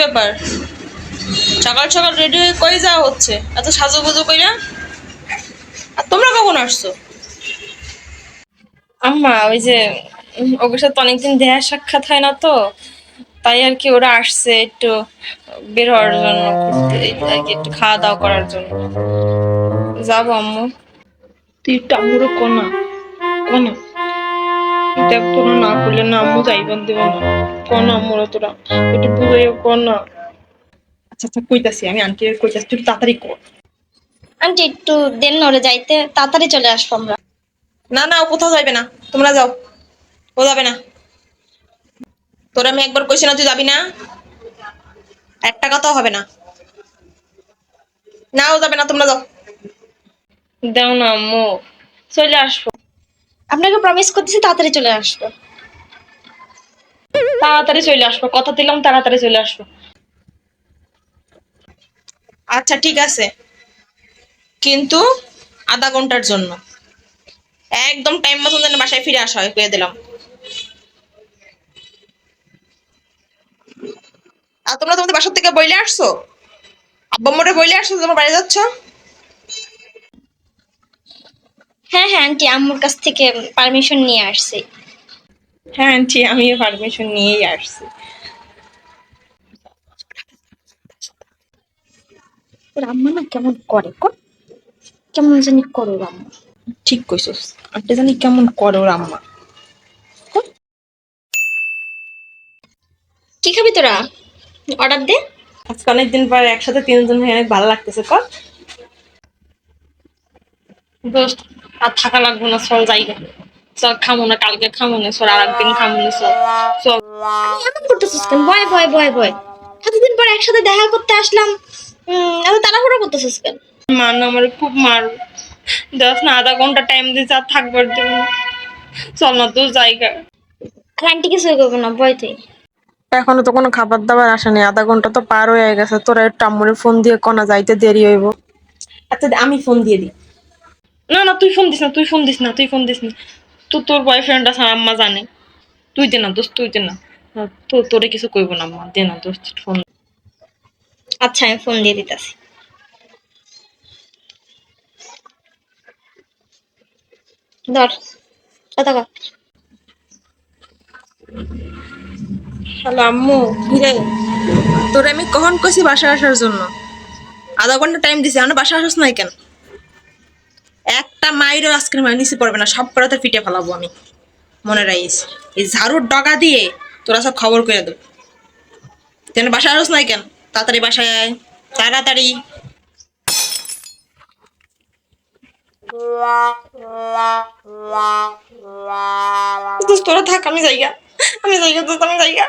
ব্যাপার? সকাল সকাল রেডি হয়ে কই যাওয়া হচ্ছে? এত সাজুগুজু কইরা? আর তোমরা কখন আসছো? আম্মা ওই যে ওদের সাথে অনেকদিন দেহা সাক্ষাৎ হয় না তো তাই আর কি ওরা আসছে একটু বের হওয়ার জন্য আর কি একটু খাওয়া দাওয়া করার জন্য। যাব আম্মু। তুই একটু আম্মুরও কোনা কোনা। দেখ তোরা না করলে না আম্মু যাইবেন দেব না। কোন আম্মুরা তোরা একটু বুঝাইও কোন আচ্ছা আচ্ছা কইতাছি আমি আন্টি কইতাছি তুই একটু তাড়াতাড়ি কর আন্টি একটু দেন নড়ে যাইতে। তাড়াতাড়ি চলে আসব আমরা। না না ও কোথাও যাইবে না। তোমরা যাও। ও যাবে না। তোর আমি একবার কইছি না তুই যাবি না। একটা কথাও হবে না। না ও যাবে না তোমরা যাও। দাও না আম্মু। চলে আসব। আপনাকে প্রমিস করতেছি তাড়াতাড়ি চলে আসব। তাড়াতাড়ি চলে আসব কথা দিলাম তাড়াতাড়ি চলে আসব। আচ্ছা ঠিক আছে। কিন্তু আধা ঘণ্টার জন্য। একদম টাইম মতন যেন বাসায় ফিরে আসা হয় কয়ে দিলাম। আর তোমরা তোমাদের বাসার থেকে বইলে আসছো? আব্বা মোটে বইলে আসছো তোমার বাড়ি যাচ্ছ? হ্যাঁ হ্যাঁ আন্টি আম্মুর কাছ থেকে পারমিশন নিয়ে আসছি। হ্যাঁ আন্টি আমিও পারমিশন নিয়েই আসছি। ওর আম্মা না কেমন করে কেমন জানি করো ওর আম্মা। ঠিক কইছস। আন্টি জানি কেমন করে ওর আম্মা। কি? খাবি তোরা? অর্ডার দে। আজকে অনেকদিন পর একসাথে তিনজন হয়ে অনেক ভালো লাগতেছে কর। দোস্ত আর থাকা লাগবো না চল জায়গা চল খামো না কালকে খামো না চল আর একদিন খামো না চল চল এমন করতেছিস কেন? ভয় ভয় ভয় ভয়। এতদিন পর একসাথে দেখা করতে আসলাম। এত তাড়াহুড়ো করতেছিস কেন? মান আমার খুব মার। দশ না আধা ঘণ্টা টাইম দিয়েছে আর থাকবার দেবো চল না তোর জায়গা। আন্টি কিছু করব না ভয় তুই এখনও তো কোনো খাবার দাবার আসেনি আধা ঘণ্টা তো পার হয়ে গেছে। তোরা একটু আম্মুরে ফোন দিয়ে কনা যাইতে দেরি হইব। আচ্ছা আমি ফোন দিয়ে দিই। না না তুই ফোন দিস না তুই ফোন দিস না তুই ফোন দিস না। তো তোর বয়ফ্রেন্ড আছে আম্মা জানে। তুই দে না দোস্ত তুই দে না। তো তোরে কিছু কইব না আম্মা দে না দোস্ত ফোন আচ্ছা আমি ফোন দিয়ে দিতেছি। ধর কথা কর হ্যালো আম্মু কিরে তোরে আমি কখন কইছি বাসা আসার জন্য? আধা ঘণ্টা টাইম দিছি আমি বাসা আসছ নাই কেন? একটা মাইরও মায়ের নিচে পড়বে না, সব করাতে ফিটে ফেলাবো আমি। মনে রাখিস। এই ঝাড়ুর ডগা দিয়ে তোরা সব খবর করে দেব তুই বাসা আসছ নাই কেন? তাড়াতাড়ি বাসায় আয়। তাড়াতাড়ি। তোরা থাক, আমি জায়গা আমি জায়গা দোস্ত, আমি জায়গা